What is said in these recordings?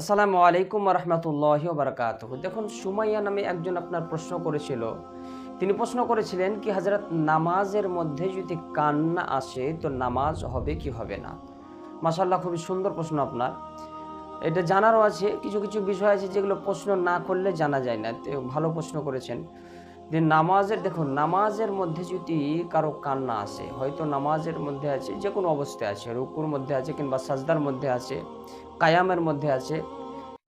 আসসালামু আলাইকুম রহমতুল্লাহ বারকাত দেখুন, সুমাইয়া নামে একজন আপনার প্রশ্ন করেছিল। তিনি প্রশ্ন করেছিলেন কি হাজরত নামাজের মধ্যে যদি কান্না আসে, তো নামাজ হবে কি হবে না? মাসাল্লাহ খুবই সুন্দর প্রশ্ন আপনার। এটা জানারও আছে, কিছু কিছু বিষয় আছে যেগুলো প্রশ্ন না করলে জানা যায় না। ভালো প্রশ্ন করেছেন। যে নামাজের, দেখুন, নামাজের মধ্যে যদি কারও কান্না আসে, হয়তো নামাজের মধ্যে আছে যে কোনো অবস্থায় আছে, রুকুর মধ্যে আছে কিংবা সাজদার মধ্যে আছে, কায়ামের মধ্যে আছে,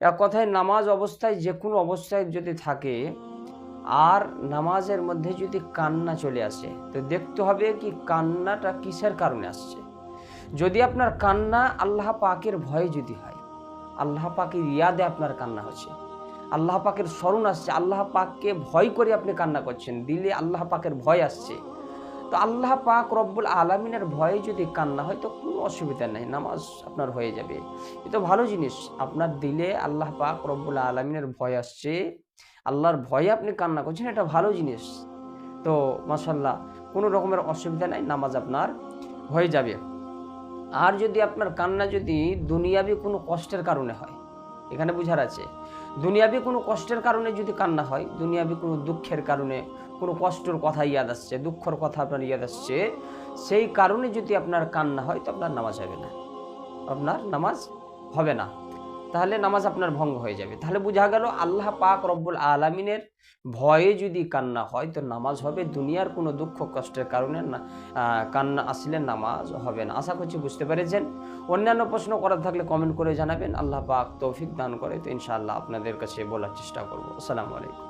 এক কথায় নামাজ অবস্থায় যে কোনো অবস্থায় যদি থাকে, আর নামাজের মধ্যে যদি কান্না চলে আসে, তো দেখতে হবে কি কান্নাটা কিসের কারণে আসছে। যদি আপনার কান্না আল্লাহ পাকের ভয়ে যদি হয়, আল্লাহ পাকের ইয়াদে আপনার কান্না হচ্ছে। আল্লাহ পাকের স্মরণ আসছে, আল্লাহ পাককে ভয় করে আপনি কান্না করছেন, দিলে আল্লাহ পাকের ভয় আসছে। তো আল্লাহ পাক রব্বুল আলমিনের ভয়ে যদি কান্না হয়, তো কোনো অসুবিধা নেই, নামাজ আপনার হয়ে যাবে। এ তো ভালো জিনিস, আপনার দিলে আল্লাহ পাক রব্বুল আলমিনের ভয় আসছে, আল্লাহর ভয়ে আপনি কান্না করছেন, এটা ভালো জিনিস। তো মাসাল্লাহ কোনো রকমের অসুবিধা নাই, নামাজ আপনার হয়ে যাবে। আর যদি আপনার কান্না যদি দুনিয়াবি কোনো কষ্টের কারণে হয় এখানে বুঝার আছে। দুনিয়াবি কোনো কষ্টের কারণে যদি কান্না হয়, দুনিয়াবি কোনো দুঃখের কারণে কোনো কষ্টের কথা ইয়াদ আসছে, দুঃখর কথা আপনার ইয়াদ আসছে, সেই কারণে যদি আপনার কান্না হয়, তো আপনার নামাজ হবে না। আপনার নামাজ হবে না। তাহলে নামাজ আপনার ভঙ্গ হয়ে যাবে। তাহলে বোঝা গেল আল্লাহ পাক রব্বুল আলমিনের ভয়ে যদি কান্না হয়, তো নামাজ হবে দুনিয়ার কোনো দুঃখ কষ্টের কারণে না কান্না আসলে নামাজ হবে না। আশা করছি বুঝতে পেরেছেন। অন্যান্য প্রশ্ন করার থাকলে কমেন্ট করে জানাবেন। আল্লাহ পাক তৌফিক দান করে, তো ইনশাআল্লাহ আপনাদের কাছে বলার চেষ্টা করব। আসসালামু আলাইকুম।